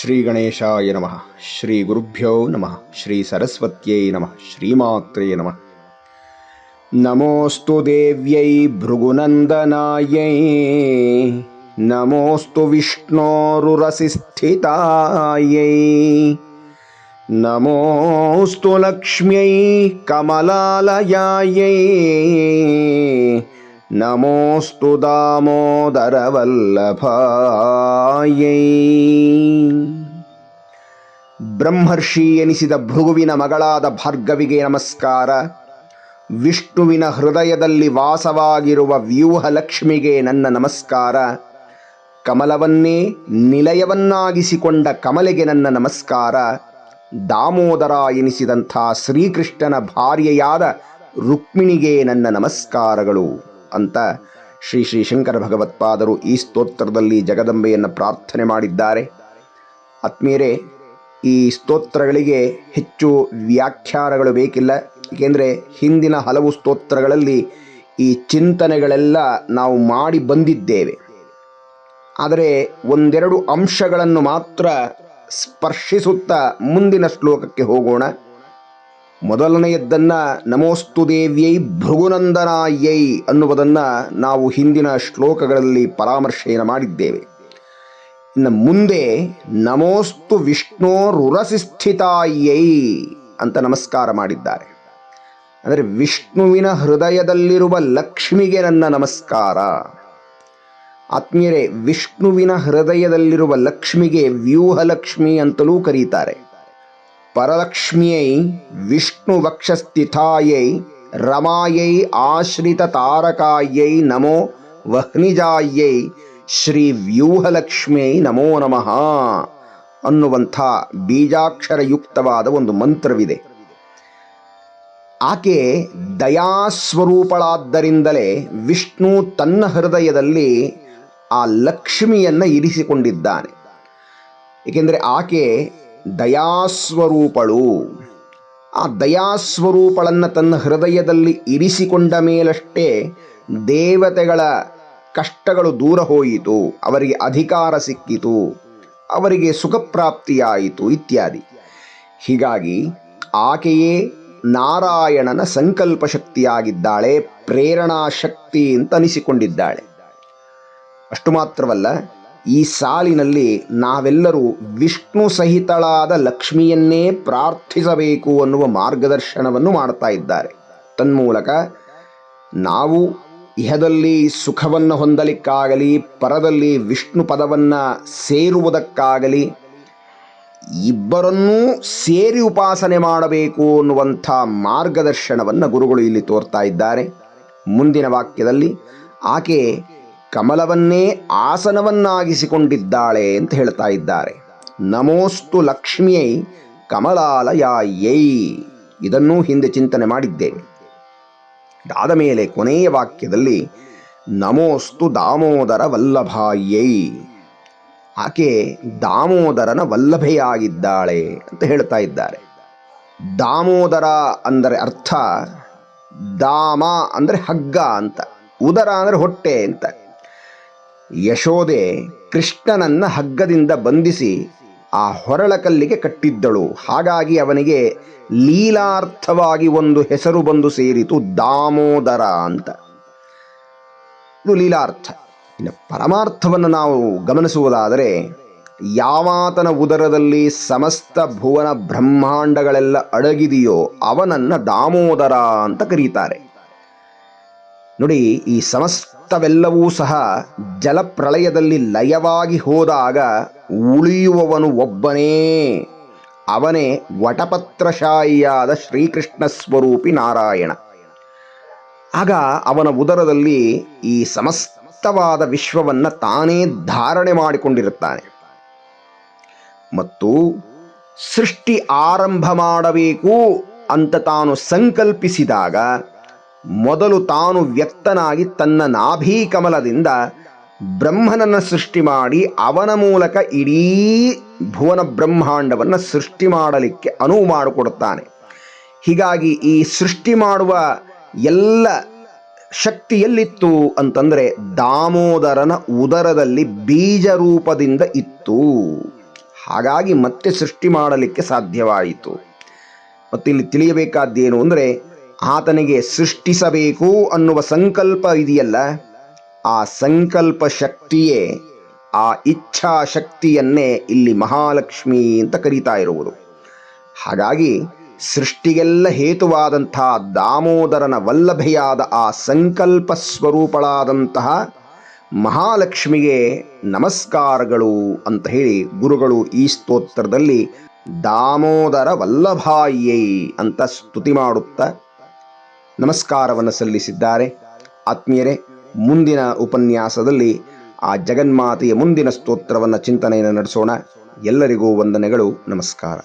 श्रीगणेशाय नमः। श्रीगुरुभ्यो नमः। श्रीसरस्वत्यै नमः। श्रीमात्रे नमः। नमोऽस्तु देव्यै भृगुनन्दनायै। नमोऽस्तु विष्णोरुरसिस्थितायै नमोऽस्तु लक्ष्म्यै कमलालयायै। ನಮೋಸ್ತು ದಾಮೋದರವಲ್ಲಭಾಯೈ. ಬ್ರಹ್ಮರ್ಷಿ ಎನಿಸಿದ ಭೃಗುವಿನ ಮಗಳಾದ ಭಾರ್ಗವಿಗೆ ನಮಸ್ಕಾರ. ವಿಷ್ಣುವಿನ ಹೃದಯದಲ್ಲಿ ವಾಸವಾಗಿರುವ ವ್ಯೂಹಲಕ್ಷ್ಮಿಗೆ ನನ್ನ ನಮಸ್ಕಾರ. ಕಮಲವನ್ನೇ ನಿಲಯವನ್ನಾಗಿಸಿಕೊಂಡ ಕಮಲೆಗೆ ನನ್ನ ನಮಸ್ಕಾರ. ದಾಮೋದರ ಎನಿಸಿದಂಥ ಶ್ರೀಕೃಷ್ಣನ ಭಾರ್ಯೆಯಾದ ರುಕ್ಮಿಣಿಗೆ ನನ್ನ ನಮಸ್ಕಾರಗಳು. ಅಂತ ಶ್ರೀ ಶ್ರೀ ಶಂಕರ ಭಗವತ್ಪಾದರು ಈ ಸ್ತೋತ್ರದಲ್ಲಿ ಜಗದಂಬೆಯನ್ನು ಪ್ರಾರ್ಥನೆ ಮಾಡಿದ್ದಾರೆ. ಆತ್ಮೀಯರೇ, ಈ ಸ್ತೋತ್ರಗಳಿಗೆ ಹೆಚ್ಚು ವ್ಯಾಖ್ಯಾನಗಳು ಬೇಕಿಲ್ಲ. ಏಕೆಂದರೆ ಹಿಂದಿನ ಹಲವು ಸ್ತೋತ್ರಗಳಲ್ಲಿ ಈ ಚಿಂತನೆಗಳೆಲ್ಲ ನಾವು ಮಾಡಿ ಬಂದಿದ್ದೇವೆ. ಆದರೆ ಒಂದೆರಡು ಅಂಶಗಳನ್ನು ಮಾತ್ರ ಸ್ಪರ್ಶಿಸುತ್ತಾ ಮುಂದಿನ ಶ್ಲೋಕಕ್ಕೆ ಹೋಗೋಣ. ಮೊದಲನೆಯದ್ದನ್ನು ನಮೋಸ್ತು ದೇವ್ಯೈ ಭೃಗುನಂದನಾಯೈ ಅನ್ನುವುದನ್ನು ನಾವು ಹಿಂದಿನ ಶ್ಲೋಕಗಳಲ್ಲಿ ಪರಾಮರ್ಶೆಯನ್ನು ಮಾಡಿದ್ದೇವೆ. ಇನ್ನು ಮುಂದೆ ನಮೋಸ್ತು ವಿಷ್ಣೋರುರಸಿಸ್ಥಿತಾಯೈ ಅಂತ ನಮಸ್ಕಾರ ಮಾಡಿದ್ದಾರೆ. ಅಂದರೆ ವಿಷ್ಣುವಿನ ಹೃದಯದಲ್ಲಿರುವ ಲಕ್ಷ್ಮಿಗೆ ನನ್ನ ನಮಸ್ಕಾರ. ಆತ್ಮೀಯರೇ, ವಿಷ್ಣುವಿನ ಹೃದಯದಲ್ಲಿರುವ ಲಕ್ಷ್ಮಿಗೆ ವ್ಯೂಹಲಕ್ಷ್ಮಿ ಅಂತಲೂ ಕರೀತಾರೆ. ಪರಲಕ್ಷ್ಮಿಯೈ ವಿಷ್ಣು ವಕ್ಷಸ್ಥಿತಾಯೈ ರಮಾಯೈ ಆಶ್ರಿತ ತಾರಕಾಯೈ ನಮೋ ವಹ್ನಿಜಾಯೈ ಶ್ರೀ ವ್ಯೂಹಲಕ್ಷ್ಮಿಯೈ ನಮೋ ನಮಃ ಅನ್ನುವಂಥ ಬೀಜಾಕ್ಷರಯುಕ್ತವಾದ ಒಂದು ಮಂತ್ರವಿದೆ. ಆಕೆ ದಯಾಸ್ವರೂಪಳಾದ್ದರಿಂದಲೇ ವಿಷ್ಣು ತನ್ನ ಹೃದಯದಲ್ಲಿ ಆ ಲಕ್ಷ್ಮಿಯನ್ನು ಇರಿಸಿಕೊಂಡಿದ್ದಾನೆ. ಏಕೆಂದರೆ ಆಕೆ ದಯಾಸ್ವರೂಪಳು. ಆ ದಯಾಸ್ವರೂಪಳನ್ನು ತನ್ನ ಹೃದಯದಲ್ಲಿ ಇರಿಸಿಕೊಂಡ ಮೇಲಷ್ಟೇ ದೇವತೆಗಳ ಕಷ್ಟಗಳು ದೂರ ಹೋಯಿತು, ಅವರಿಗೆ ಅಧಿಕಾರ ಸಿಕ್ಕಿತು, ಅವರಿಗೆ ಸುಖಪ್ರಾಪ್ತಿಯಾಯಿತು ಇತ್ಯಾದಿ. ಹೀಗಾಗಿ ಆಕೆಯೇ ನಾರಾಯಣನ ಸಂಕಲ್ಪ ಶಕ್ತಿಯಾಗಿದ್ದಾಳೆ ಪ್ರೇರಣಾ ಶಕ್ತಿ ಅಂತ ಅನಿಸಿಕೊಂಡಿದ್ದಾಳೆ ಅಷ್ಟು ಮಾತ್ರವಲ್ಲ ಈ ಸಾಲಿನಲ್ಲಿ ನಾವೆಲ್ಲರೂ ವಿಷ್ಣು ಸಹಿತಳಾದ ಲಕ್ಷ್ಮಿಯನ್ನೇ ಪ್ರಾರ್ಥಿಸಬೇಕು ಅನ್ನುವ ಮಾರ್ಗದರ್ಶನವನ್ನು ಮಾಡ್ತಾ ಇದ್ದಾರೆ. ತನ್ಮೂಲಕ ನಾವು ಇಹದಲ್ಲಿ ಸುಖವನ್ನು ಹೊಂದಲಿಕ್ಕಾಗಲಿ, ಪರದಲ್ಲಿ ವಿಷ್ಣು ಪದವನ್ನು ಸೇರುವುದಕ್ಕಾಗಲಿ, ಇಬ್ಬರನ್ನೂ ಸೇರಿ ಉಪಾಸನೆ ಮಾಡಬೇಕು ಅನ್ನುವಂಥ ಮಾರ್ಗದರ್ಶನವನ್ನು ಗುರುಗಳು ಇಲ್ಲಿ ತೋರ್ತಾ ಇದ್ದಾರೆ. ಮುಂದಿನ ವಾಕ್ಯದಲ್ಲಿ, ಆಕೆ ಕಮಲವನ್ನೇ ಆಸನವನ್ನಾಗಿಸಿಕೊಂಡಿದ್ದಾಳೆ ಅಂತ ಹೇಳ್ತಾ ಇದ್ದಾರೆ. ನಮೋಸ್ತು ಲಕ್ಷ್ಮಿಯೈ ಕಮಲಾಲಯಾಯೈ. ಇದನ್ನೂ ಹಿಂದೆ ಚಿಂತನೆ ಮಾಡಿದ್ದೇವೆ ಇದಾದ ಮೇಲೆ ಕೊನೆಯ ವಾಕ್ಯದಲ್ಲಿ ನಮೋಸ್ತು ದಾಮೋದರ ವಲ್ಲಭಾಯೈ. ಆಕೆ ದಾಮೋದರನ ವಲ್ಲಭೆಯಾಗಿದ್ದಾಳೆ ಅಂತ ಹೇಳ್ತಾ ಇದ್ದಾರೆ. ದಾಮೋದರ ಅಂದರೆ ಅರ್ಥ, ದಾಮ ಅಂದರೆ ಹಗ್ಗ ಅಂತ, ಉದರ ಅಂದರೆ ಹೊಟ್ಟೆ ಅಂತ. ಯಶೋದೆ ಕೃಷ್ಣನನ್ನ ಹಗ್ಗದಿಂದ ಬಂಧಿಸಿ ಆ ಹೊರಳಕಲ್ಲಿಗೆ ಕಟ್ಟಿದ್ದಳು. ಹಾಗಾಗಿ ಅವನಿಗೆ ಲೀಲಾರ್ಥವಾಗಿ ಒಂದು ಹೆಸರು ಬಂದು ಸೇರಿತು, ದಾಮೋದರ ಅಂತ. ಇದು ಲೀಲಾರ್ಥ. ಇನ್ನು ಪರಮಾರ್ಥವನ್ನು ನಾವು ಗಮನಿಸುವುದಾದರೆ, ಯಾವಾತನ ಉದರದಲ್ಲಿ ಸಮಸ್ತ ಭುವನ ಬ್ರಹ್ಮಾಂಡಗಳೆಲ್ಲ ಅಡಗಿದೆಯೋ ಅವನನ್ನ ದಾಮೋದರ ಅಂತ ಕರೀತಾರೆ. ನೋಡಿ, ಈ ಸಮಸ್ತವೆಲ್ಲವೂ ಸಹ ಜಲಪ್ರಳಯದಲ್ಲಿ ಲಯವಾಗಿ ಹೋದಾಗ ಉಳಿಯುವವನು ಒಬ್ಬನೇ. ಅವನೇ ವಟಪತ್ರಶಾಹಿಯಾದ ಶ್ರೀಕೃಷ್ಣ ಸ್ವರೂಪಿ ನಾರಾಯಣ. ಆಗ ಅವನ ಉದರದಲ್ಲಿ ಈ ಸಮಸ್ತವಾದ ವಿಶ್ವವನ್ನು ತಾನೇ ಧಾರಣೆ ಮಾಡಿಕೊಂಡಿರುತ್ತಾನೆ. ಮತ್ತು ಸೃಷ್ಟಿ ಆರಂಭ ಮಾಡಬೇಕು ಅಂತ ತಾನು ಸಂಕಲ್ಪಿಸಿದಾಗ ಮೊದಲು ತಾನು ವ್ಯಕ್ತನಾಗಿ ತನ್ನ ನಾಭೀ ಕಮಲದಿಂದ ಬ್ರಹ್ಮನನ್ನು ಸೃಷ್ಟಿ ಮಾಡಿ ಅವನ ಮೂಲಕ ಇಡೀ ಭುವನ ಬ್ರಹ್ಮಾಂಡವನ್ನು ಸೃಷ್ಟಿ ಮಾಡಲಿಕ್ಕೆ ಅನುವು ಮಾಡಿಕೊಡುತ್ತಾನೆ. ಹೀಗಾಗಿ ಈ ಸೃಷ್ಟಿ ಮಾಡುವ ಎಲ್ಲ ಶಕ್ತಿ ಎಲ್ಲಿತ್ತು ಅಂತಂದರೆ ದಾಮೋದರನ ಉದರದಲ್ಲಿ ಬೀಜ ರೂಪದಿಂದ ಇತ್ತು. ಹಾಗಾಗಿ ಮತ್ತೆ ಸೃಷ್ಟಿ ಮಾಡಲಿಕ್ಕೆ ಸಾಧ್ಯವಾಯಿತು. ಮತ್ತು ಇಲ್ಲಿ ತಿಳಿಯಬೇಕಾದ್ದೇನು ಅಂದರೆ ಆತನಿಗೆ ಸೃಷ್ಟಿಸಬೇಕು ಅನ್ನುವ ಸಂಕಲ್ಪ ಇದೆಯಲ್ಲ, ಆ ಸಂಕಲ್ಪ ಶಕ್ತಿಯೇ ಆ ಇಚ್ಛಾ ಶಕ್ತಿಯನ್ನೇ ಇಲ್ಲಿ ಮಹಾಲಕ್ಷ್ಮಿ ಅಂತ ಕರೀತಾ ಇರುವುದು. ಹಾಗಾಗಿ ಸೃಷ್ಟಿಗೆಲ್ಲ ಹೇತುವಾದಂಥ ದಾಮೋದರನ ವಲ್ಲಭೆಯಾದ ಆ ಸಂಕಲ್ಪ ಸ್ವರೂಪಳಾದಂತಹ ಮಹಾಲಕ್ಷ್ಮಿಗೆ ನಮಸ್ಕಾರಗಳು ಅಂತ ಹೇಳಿ ಗುರುಗಳು ಈ ಸ್ತೋತ್ರದಲ್ಲಿ ದಾಮೋದರ ವಲ್ಲಭಾಯೈ ಅಂತ ಸ್ತುತಿ ಮಾಡುತ್ತಾ ನಮಸ್ಕಾರವನ್ನು ಸಲ್ಲಿಸಿದ್ದಾರೆ. ಆತ್ಮೀಯರೇ ಮುಂದಿನ ಉಪನ್ಯಾಸದಲ್ಲಿ ಆ ಜಗನ್ಮಾತೆಯ ಮುಂದಿನ ಸ್ತೋತ್ರವನ್ನು ಚಿಂತನೆಯನ್ನು ನಡೆಸೋಣ. ಎಲ್ಲರಿಗೂ ವಂದನೆಗಳು. ನಮಸ್ಕಾರ.